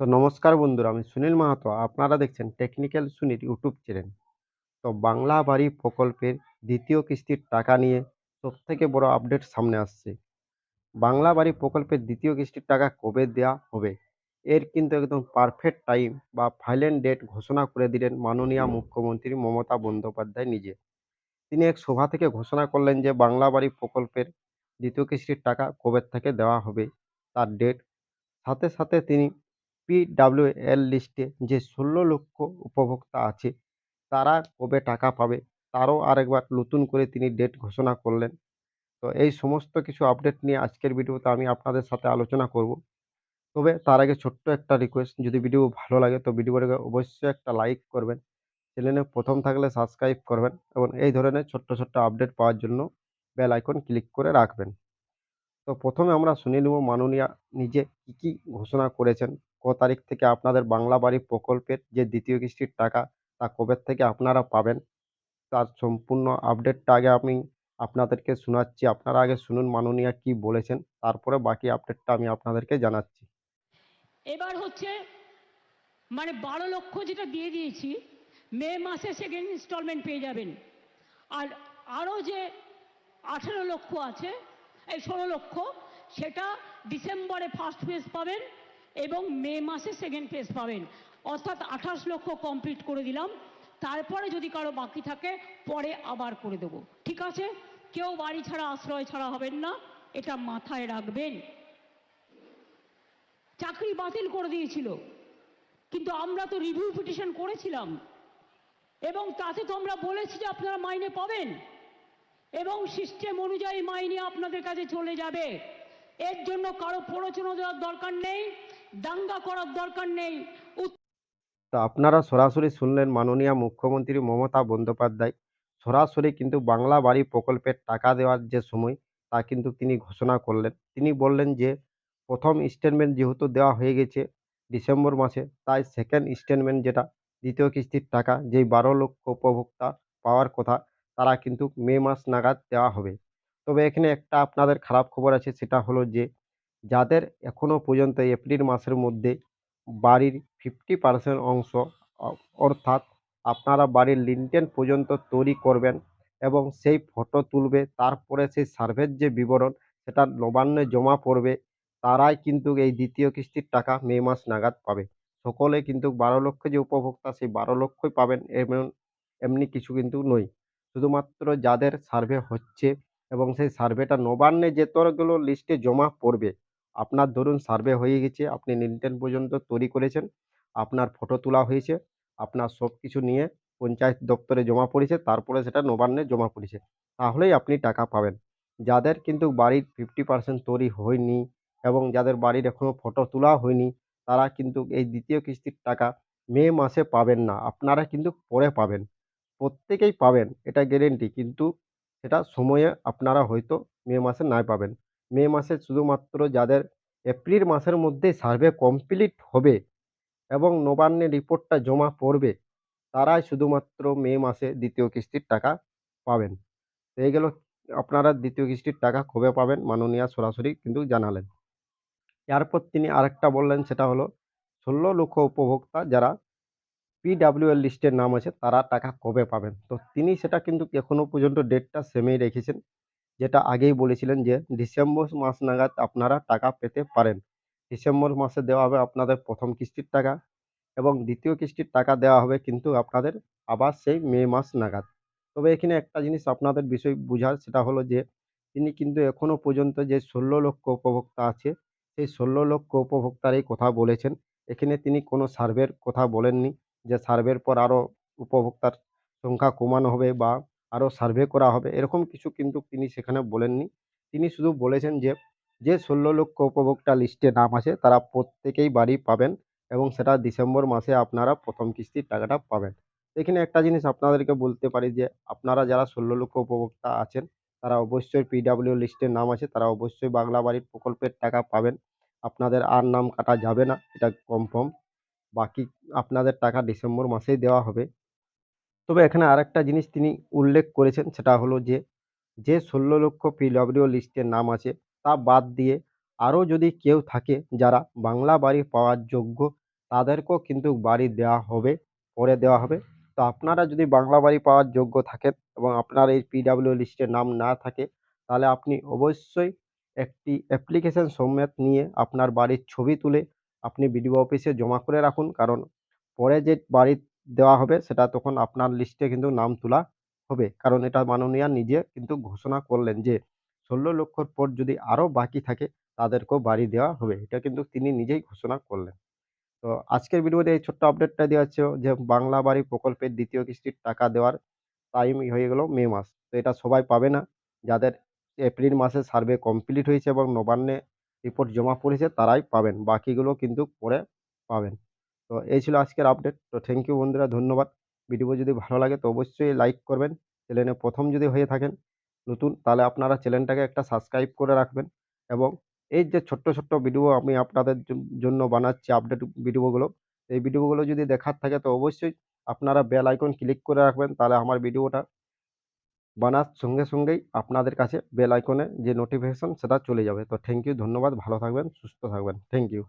তো নমস্কার বন্ধুরা, আমি সুনীল মাহাতো। আপনারা দেখছেন টেকনিক্যাল সুনীল ইউটিউব চ্যানেল। তো বাংলা বাড়ি প্রকল্পের দ্বিতীয় কিস্তির টাকা নিয়ে সবথেকে বড় আপডেট সামনে আসছে। বাংলা বাড়ি প্রকল্পের দ্বিতীয় কিস্তির টাকা কবে দেওয়া হবে? এর কিন্তু একদম পারফেক্ট টাইম বা ফাইনাল ডেট ঘোষণা করে দিলেন মাননীয় মুখ্যমন্ত্রী মমতা বন্দ্যোপাধ্যায় নিজে। তিনি এক সভা থেকে ঘোষণা করলেন যে বাংলা বাড়ি প্রকল্পের দ্বিতীয় কিস্তির টাকা কবে থেকে দেওয়া হবে, তার ডেট সাথে সাথে তিনি পিডাব্লিউএল লিস্টে যে ষোলো লক্ষ উপভোক্তা আছে, তারা কবে টাকা পাবে? তারও আরেকবার নতুন করে তিনি ডেট ঘোষণা করলেন। তো এই সমস্ত কিছু আপডেট নিয়ে আজকের ভিডিওতে আমি আপনাদের সাথে আলোচনা করব। তবে তার আগে ছোট্ট একটা রিকোয়েস্ট, যদি ভিডিও ভালো লাগে তো ভিডিওটাকে অবশ্যই একটা লাইক করবেন। চ্যানেলে প্রথম থাকলে সাবস্ক্রাইব করবেন এবং এই ধরনের ছোট্ট ছোট্ট আপডেট পাওয়ার জন্য বেল আইকন ক্লিক করে রাখবেন। তো প্রথমে আমরা শুনে নেব মাননীয়া নিজে কী কী ঘোষণা করেছেন। ক তারিখ থেকে আপনাদের বাংলা বাড়ি প্রকল্পের যে দ্বিতীয় কিস্তির টাকা, তা কবে থেকে আপনারা পাবেন? তার সম্পূর্ণ আপডেটটা আগে আমি আপনাদেরকে শোনাচ্ছি। আপনারা আগে শুনুন মাননীয়া কি বলেছেন, তারপরে বাকি আপডেটটা আমি আপনাদেরকে জানাচ্ছি। এবার হচ্ছে মানে বারো লক্ষ যেটা দিয়ে দিয়েছি, মে মাসে সেকেন্ড ইনস্টলমেন্ট পেয়ে যাবেন। আর আরও যে আঠেরো লক্ষ আছে, এই ষোলো লক্ষ, সেটা ডিসেম্বরে ফার্স্ট ফেজ পাবেন। এবং মে মাসে সেকেন্ড ফেজ পাবেন। অর্থাৎ আঠাশ লক্ষ কমপ্লিট করে দিলাম। তারপরে যদি কারও বাকি থাকে, পরে আবার করে দেবো। ঠিক আছে? কেউ বাড়ি ছাড়া, আশ্রয় ছাড়া হবেন না। এটা মাথায় রাখবেন। চাকরি বাতিল করে দিয়েছিল। কিন্তু আমরা তো রিভিউ পিটিশন করেছিলাম। এবং তাতে তো আমরা বলেছি যে আপনারা মাইনে পাবেন। এবং সিস্টেম অনুযায়ী মাইনে আপনাদের কাছে চলে যাবে। এর জন্য কারও প্ররোচনা দেওয়ার দরকার নেই। দাঙ্গা করার দরকার নেই। তো আপনারা সরাসরি শুনলেন মাননীয় মুখ্যমন্ত্রী মমতা বন্দ্যোপাধ্যায়। সরাসরি কিন্তু বাংলা বাড়ি প্রকল্পের টাকা দেওয়ার যে সময়, তা কিন্তু তিনি ঘোষণা করলেন। তিনি বললেন যে, প্রথম ইনস্টলমেন্ট যেহেতু দেওয়া হয়ে গেছে ডিসেম্বর মাসে, তাই সেকেন্ড ইনস্টলমেন্ট যেটা, দ্বিতীয় কিস্তির টাকা, যেই বারো লক্ষ উপভোক্তা পাওয়ার কথা, তারা কিন্তু মে মাস নাগাদ দেওয়া হবে। তবে এখানে একটা আপনাদের খারাপ খবর আছে, সেটা হলো যে যাদের এখনও পর্যন্ত এপ্রিল মাসের মধ্যে বাড়ির ফিফটি পার্সেন্ট অংশ অর্থাৎ আপনারা বাড়ির লিন্টেন পর্যন্ত তৈরি করবেন এবং সেই ফটো তুলবে, তারপরে সেই সার্ভের যে বিবরণ, সেটা নবান্নে জমা পড়বে, তারাই কিন্তু এই দ্বিতীয় কিস্তির টাকা মে মাস নাগাদ পাবে। সকলে কিন্তু বারো লক্ষ যে উপভোক্তা, সেই বারো লক্ষই পাবেন, এমন, এমনি কিছু কিন্তু নয়। শুধুমাত্র যাদের সার্ভে হচ্ছে এবং সেই সার্ভেটা নবান্নে যে যেতগুলো লিস্টে জমা পড়বে আপনার ধরুন সার্ভে হয়ে গেছে, আপনি লিন্টেন পর্যন্ত তৈরি করেছেন, আপনার ফটো তোলা হয়েছে, আপনার সব কিছু নিয়ে পঞ্চায়েত দপ্তরে জমা পড়েছে, তারপরে সেটা নবান্নে জমা পড়েছে, তাহলেই আপনি টাকা পাবেন। যাদের কিন্তু বাড়ির ফিফটি পার্সেন্ট তৈরি হয়নি এবং যাদের বাড়ির এখনও ফটো তোলা হয়নি, তারা কিন্তু এই দ্বিতীয় কিস্তির টাকা মে মাসে পাবেন না, আপনারা কিন্তু পরে পাবেন, প্রত্যেকেই পাবেন, এটা গ্যারেন্টি কিন্তু সেটা সময়ে আপনারা হয়তো মে মাসে নাই পাবেন। মে মাসে শুধুমাত্র যাদের এপ্রিল মাসের মধ্যে সার্ভে কমপ্লিট হবে এবং নবান্নে রিপোর্টটা জমা পড়বে, তারাই শুধুমাত্র মে মাসে দ্বিতীয় কিস্তির টাকা পাবেন। এই গেল, আপনারা দ্বিতীয় কিস্তির টাকা কবে পাবেন মাননীয়া সরাসরি কিন্তু জানালেন। এরপর তিনি আরেকটা বললেন, সেটা হলো, ষোলো লক্ষ উপভোক্তা যারা পিডাব্লিউএল লিস্টের নাম আছে, তারা টাকা কবে পাবেন? তো তিনি সেটা কিন্তু এখনও পর্যন্ত ডেটটা সেমেই রেখেছেন। যেটা আগেই বলেছিলেন যে, ডিসেম্বর মাস নাগাদ আপনারা টাকা পেতে পারেন। ডিসেম্বর মাসে দেওয়া হবে আপনাদের প্রথম কিস্তির টাকা এবং দ্বিতীয় কিস্তির টাকা দেওয়া হবে কিন্তু আপনাদের আবার সেই মে মাস নাগাদ। তবে এখানে একটা জিনিস আপনাদের বিষয় বোঝার, সেটা হলো যে, তিনি কিন্তু এখনও পর্যন্ত যে ষোলো লক্ষ উপভোক্তা আছে, সেই ষোলো লক্ষ উপভোক্তার এই কথা বলেছেন। এখানে তিনি কোনো সার্ভের কথা বলেননি যে, সার্ভের পর আরও উপভোক্তার সংখ্যা কমানো হবে বা আরও সার্ভে করা হবে। এরকম কিছু কিন্তু তিনি সেখানে বলেননি। তিনি শুধু বলেছেন যে যে ষোলো লক্ষ উপভোক্তা লিস্টে নাম আছে, তারা প্রত্যেকেই বাড়ি পাবেন এবং সেটা ডিসেম্বর মাসে আপনারা প্রথম কিস্তির টাকাটা পাবেন। এখানে একটা জিনিস আপনাদেরকে বলতে পারি যে, আপনারা যারা ষোলো লক্ষ উপভোক্তা আছেন, তারা অবশ্যই পিডাব্লিউ লিস্টের নাম আছে, তারা অবশ্যই বাংলা বাড়ির প্রকল্পের টাকা পাবেন। আপনাদের আর নাম কাটা যাবে না, এটা কনফার্ম বাকি আপনাদের টাকা ডিসেম্বর মাসেই দেওয়া হবে। তবে এখানে আরেকটা জিনিস তিনি উল্লেখ করেছেন, সেটা হলো যে যে ষোলো লক্ষ পিডব্লিউ লিস্টের নাম আছে, তা বাদ দিয়ে আরও যদি কেউ থাকে যারা বাংলা বাড়ি পাওয়ার যোগ্য, তাদেরকেও কিন্তু বাড়ি দেওয়া হবে পরে দেওয়া হবে। তো আপনারা যদি বাংলা বাড়ি পাওয়ার যোগ্য থাকেন এবং আপনার এই পিডাব্লিউ লিস্টের নাম না থাকে, তাহলে আপনি অবশ্যই একটি অ্যাপ্লিকেশন সমেত নিয়ে আপনার বাড়ির ছবি তুলে আপনি বিডিও অফিসে জমা করে রাখুন। কারণ পরে যে বাড়ি দেওয়া হবে, সেটা তখন আপনার লিস্টে কিন্তু নাম তোলা হবে। কারণ এটা মাননীয়া নিজে কিন্তু ঘোষণা করলেন যে, ষোলো লক্ষর পর যদি আরও বাকি থাকে, তাদেরকেও বাড়ি দেওয়া হবে। এটা কিন্তু তিনি নিজেই ঘোষণা করলেন। তো আজকের ভিডিওতে এই ছোট্ট আপডেটটা দেওয়া হচ্ছে যে, বাংলা বাড়ি প্রকল্পের দ্বিতীয় কিস্তির টাকা দেওয়ার টাইম হয়ে গেল মে মাস। তো এটা সবাই পাবে না। যাদের এপ্রিল মাসে সার্ভে কমপ্লিট হয়েছে এবং নবান্নে রিপোর্ট জমা পড়েছে, তারাই পাবেন। বাকিগুলো কিন্তু পরে পাবেন। তো এই ছিল আজকের আপডেট তো থ্যাংক ইউ বন্ধুরা, ধন্যবাদ। ভিডিও যদি ভালো লাগে তো অবশ্যই লাইক করবেন। চ্যানেলে প্রথম যদি হয়ে থাকেন নতুন, তাহলে আপনারা চ্যানেলটাকে একটা সাবস্ক্রাইব করে রাখবেন এবং এই যে ছোট্ট ছোট্ট ভিডিও আমি আপনাদের জন্য বানাচ্ছি আপডেট ভিডিওগুলো এই ভিডিওগুলো যদি দেখার থাকে তো অবশ্যই আপনারা বেল আইকন ক্লিক করে রাখবেন, তাহলে আমার ভিডিওটা বানার সঙ্গে সঙ্গেই আপনাদের কাছে বেল আইকনে যে নোটিফিকেশন সেটা চলে যাবে। তো থ্যাংক ইউ ধন্যবাদ, ভালো থাকবেন, সুস্থ থাকবেন। Thank you